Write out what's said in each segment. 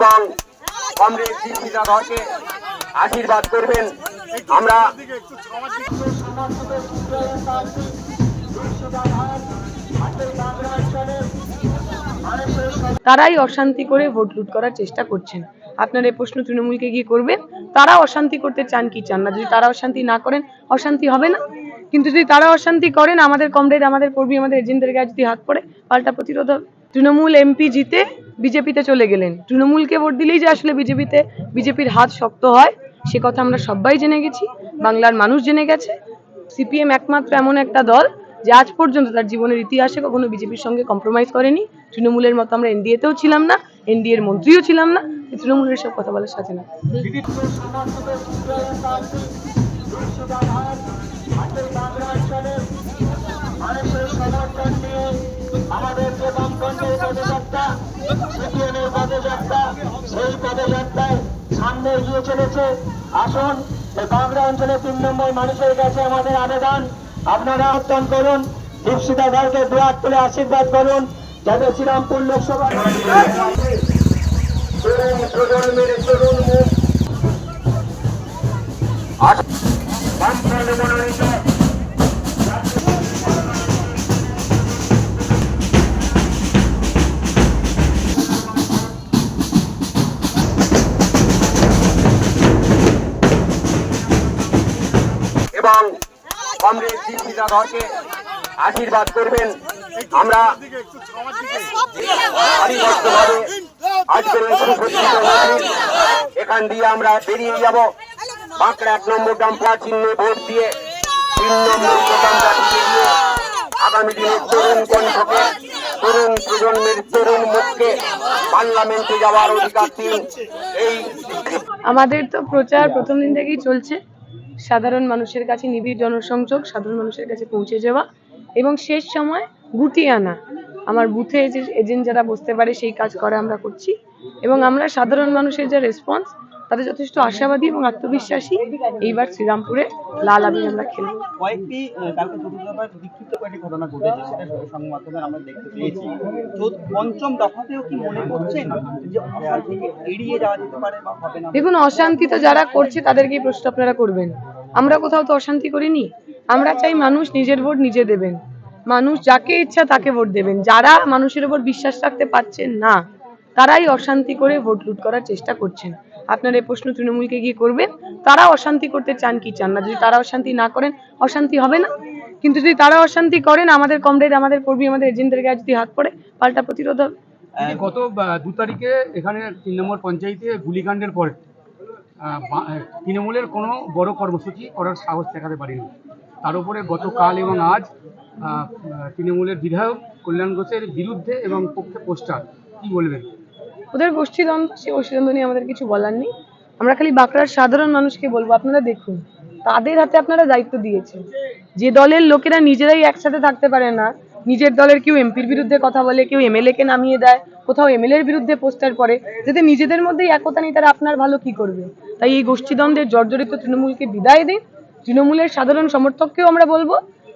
এবং কমরেড আশীর্বাদ করবেন। আমরা তারাই অশান্তি করে ভোট লুট করার চেষ্টা করছেন। আপনার এই প্রশ্ন তৃণমূলকে গিয়ে করবেন? তারা অশান্তি করতে চান কি চান না? যদি তারা অশান্তি না করেন, অশান্তি হবে না? কিন্তু যদি তারা অশান্তি করেন, আমাদের কমরেড, আমাদের কর্মী, আমাদের এজেন্টদের গায়ে যদি হাত পড়ে, পাল্টা প্রতিরোধ হবে। তৃণমূল এমপি জিতে বিজেপিতে চলে গেলেন। তৃণমূলকে ভোট দিলেই যে আসলে বিজেপিতে বিজেপির হাত শক্ত হয়, সে কথা আমরা সবাই জেনে গেছি। বাংলার মানুষ জেনে গেছে। সিপিএম একমাত্র এমন একটা দল যে আজ পর্যন্ত তার জীবনের ইতিহাসে কখনো বিজেপির সঙ্গে কম্প্রোমাইজ করেনি। তৃণমূলের মতো আমরা এনডিএতেও ছিলাম না, এনডিএর মন্ত্রীও ছিলাম না তৃণমূলের সব কথা বলার সাথে না। পদযাত্রা সেই পদযাত্রায় সামনে এগিয়ে চলেছে। আসুন বাংলা অঞ্চলের তিন নম্বর মানুষের কাছে আমাদের আবেদন। আপনারা আহ্বান করুন দীপশিতা ধরকে দুয়ার তুলে আশীর্বাদ করুন। যাতে শ্রীরামপুর লোকসভা প্রজন্মের এবং কমরেড দীপিকা ধরকে আশীর্বাদ করবেন। আমরা এখান দিয়ে আমরা বেরিয়ে যাব। বাঁকড়া এক নম্বর ডাম্পার চিহ্নে ভোট দিয়ে তিন নম্বর আগামী দিনের তরুণ কণ্ঠকে, তরুণ প্রজন্মের তরুণ মুখকে পার্লামেন্টে যাওয়ার অধিকার দিন। এই আমাদের তো প্রচার প্রথম দিন থেকেই চলছে। সাধারণ মানুষের কাছে নিবিড় জনসংযোগ, সাধারণ মানুষের কাছে পৌঁছে যাওয়া এবং শেষ সময় গুটিয়ে আনা। আমার বুথে যে এজেন্ট যারা বসতে পারে, সেই কাজ করে আমরা করছি। এবং আমরা সাধারণ মানুষের যা রেসপন্স তাদের যথেষ্ট আশাবাদী এবং আত্মবিশ্বাসী। এইবার শ্রীরামপুরে লাল আবির আমরা খেলব কয়েকটি কালকে বিক্ষিপ্ত কয়েকটি ঘটনা ঘটেছে সেটা সংবাদ মাধ্যমে আমরা দেখতে পেয়েছি। পঞ্চম দফাতেও কি মনে করছেন যে অশান্তিকে এড়িয়ে যাওয়া যেতে পারে বা হবে না? দেখুন অশান্তি তো যারা করছে তাদেরকে প্রশ্ন আপনারা করবেন। আমরা কোথাও তো অশান্তি করিনি। আমরা চাই মানুষ নিজের ভোট নিজে দেবেন। মানুষ যাকে ইচ্ছা তাকে ভোট দেবেন। যারা মানুষের উপর বিশ্বাস রাখতে পারছেন না তারাই অশান্তি করে ভোট লুট করার চেষ্টা করছেন। আপনার এই প্রশ্ন তৃণমূলকে গিয়ে করবেন, তারা অশান্তি করতে চান কি চান না? যদি তারা অশান্তি না করেন, অশান্তি হবে না? কিন্তু যদি তারা অশান্তি করেন, আমাদের কমরেড, আমাদের কর্মী, আমাদের এজেন্টদের গায়ে যদি হাত পড়ে, পাল্টা প্রতিরোধ হবে। গত দু তারিখে এখানে তিন নম্বর পঞ্চায়েতে গুলিকাণ্ডের পরে তৃণমূলের কোনো বড় কর্মসূচি করার সাহস দেখাতে পারেনি। তার উপরে গতকাল এবং আজ তৃণমূলের বিধায়ক কল্যাণ ঘোষের বিরুদ্ধে এবং পক্ষে পোস্টার। কি বলবেন? ওদের গোষ্ঠীদ্বন্দ্ব সে গোষ্ঠীদ্বন্দ্ব নিয়ে আমাদের কিছু বলার নেই। আমরা খালি বাঁকড়ার সাধারণ মানুষকে বলব, আপনারা দেখুন, তাদের হাতে আপনারা দায়িত্ব দিয়েছেন। যে দলের লোকেরা নিজেরাই একসাথে থাকতে পারে না, নিজের দলের কেউ এমপির বিরুদ্ধে কথা বলে, কেউ এমএলএ কে নামিয়ে দেয়, কোথাও এমএলএ এর বিরুদ্ধে পোস্টার পড়ে, যাতে নিজেদের মধ্যেই একতা নেই, তারা আপনার ভালো কি করবে? তাই এই গোষ্ঠীদ্বন্দ্বের জর্জরিত তৃণমূলকে বিদায় দিন। তৃণমূলের সাধারণ সমর্থককেও আমরা বলব,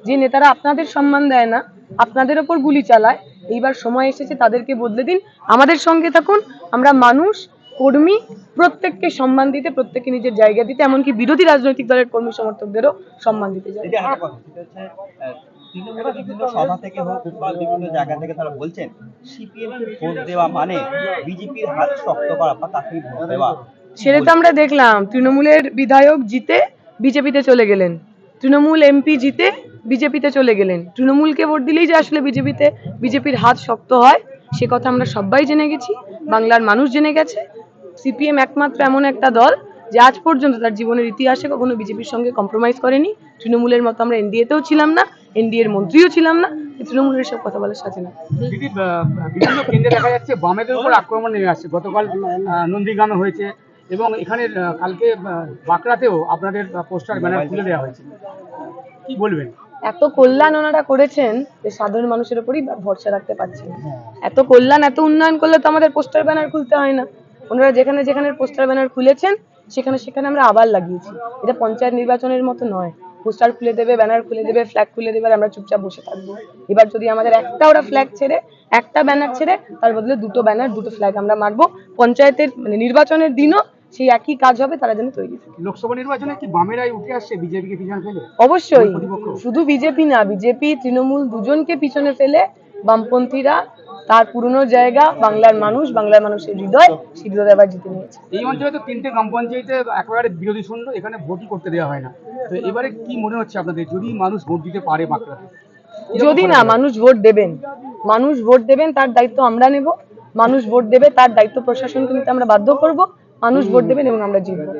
যে নেতারা আপনাদের সম্মান দেয় না আপনাদের ওপর গুলি চালায়। এইবার সময় এসেছে তাদেরকে বদলে দিন। আমাদের সঙ্গে থাকুন আমরা মানুষ কর্মী প্রত্যেককে সম্মান দিতে প্রত্যেককে নিজের জায়গা দিতে এমনকি বিরোধী রাজনৈতিক দলের কর্মী সমর্থকদেরও সম্মান দিতে চাই। দিদি আরেকটা কথা সেটা হচ্ছে আহ, তৃণমূলের বিভিন্ন সভা থেকে হোক বা বিভিন্ন জায়গা থেকে তারা বলছেন সিপিএম ভোট দেওয়া মানে বিজেপির হাত শক্ত করা বা তাকেই ভোট দেওয়া। সেটা তো আমরা দেখলাম তৃণমূলের বিধায়ক জিতে বিজেপিতে চলে গেলেন। তৃণমূল এমপি জিতে বিজেপিতে চলে গেলেন। তৃণমূলকে ভোট দিলেই যে আসলে বিজেপিতে, বিজেপির হাত শক্ত হয়, সে কথা আমরা সবাই জেনে গেছি, বাংলার মানুষ জেনে গেছে। সিপিএম একমাত্র এমন একটা দল যে আজ পর্যন্ত তার জীবনের ইতিহাসে কখনো বিজেপির সঙ্গে কম্প্রোমাইজ করেনি। তৃণমূলের মতো আমরা এনডিএতেও ছিলাম না, এনডিএর মন্ত্রীও ছিলাম না তৃণমূলের সব কথা বলার সাথে না। বিভিন্ন কেন্দ্রে দেখা যাচ্ছে বামেদের উপর আক্রমণ নেমে আসছে। গতকাল নন্দীগ্রামে হয়েছে এবং এখানে কালকে বাঁকড়াতেও আপনাদের পোস্টার, ব্যানার খুলে দেওয়া হয়েছে। কি বলবেন? এত কল্যাণ ওনারা করেছেন যে সাধারণ মানুষের উপরই ভরসা রাখতে পারছেন এত কল্যাণ, এত উন্নয়ন করলে তো আমাদের পোস্টার ব্যানার খুলতে হয় না। ওনারা যেখানে যেখানে পোস্টার ব্যানার খুলেছেন, সেখানে সেখানে আমরা আবার লাগিয়েছি। এটা পঞ্চায়েত নির্বাচনের মতো নয়। পোস্টার খুলে দেবে ব্যানার খুলে দেবে ফ্ল্যাগ খুলে দেবে আমরা চুপচাপ বসে থাকব। এবার যদি আমাদের একটা ওরা ফ্ল্যাগ ছেড়ে, একটা ব্যানার ছেড়ে, তার বদলে দুটো ব্যানার দুটো ফ্ল্যাগ আমরা মারবো। পঞ্চায়েতের মানে নির্বাচনের দিনও সেই একই কাজ হবে তারা যেন তৈরি থাকে। লোকসভা নির্বাচনে কি বামেরাই উঠে আসছে বিজেপিকে পিছনে ফেলে? অবশ্যই। শুধু বিজেপি না বিজেপি তৃণমূল দুজনকে পিছনে ফেলে বামপন্থীরা তার পুরনো জায়গা বাংলার মানুষ বাংলার মানুষের হৃদয় সেই হৃদয় আবার জিতে নিয়েছে। এই অঞ্চলে তো তিনটে গ্রাম পঞ্চায়েতে একেবারে বিরোধী শূন্য এখানে ভোটই করতে দেওয়া হয় না। তো এবারে কি মনে হচ্ছে আপনাদের? যদি মানুষ ভোট দিতে পারে বাঁকুড়াতে যদি না মানুষ ভোট দেবেন। মানুষ ভোট দেবেন তার দায়িত্ব আমরা নেব। মানুষ ভোট দেবে তার দায়িত্ব প্রশাসনকে নিতে আমরা বাধ্য করব। মানুষ ভোট দেবেন এবং আমরা জিতবো।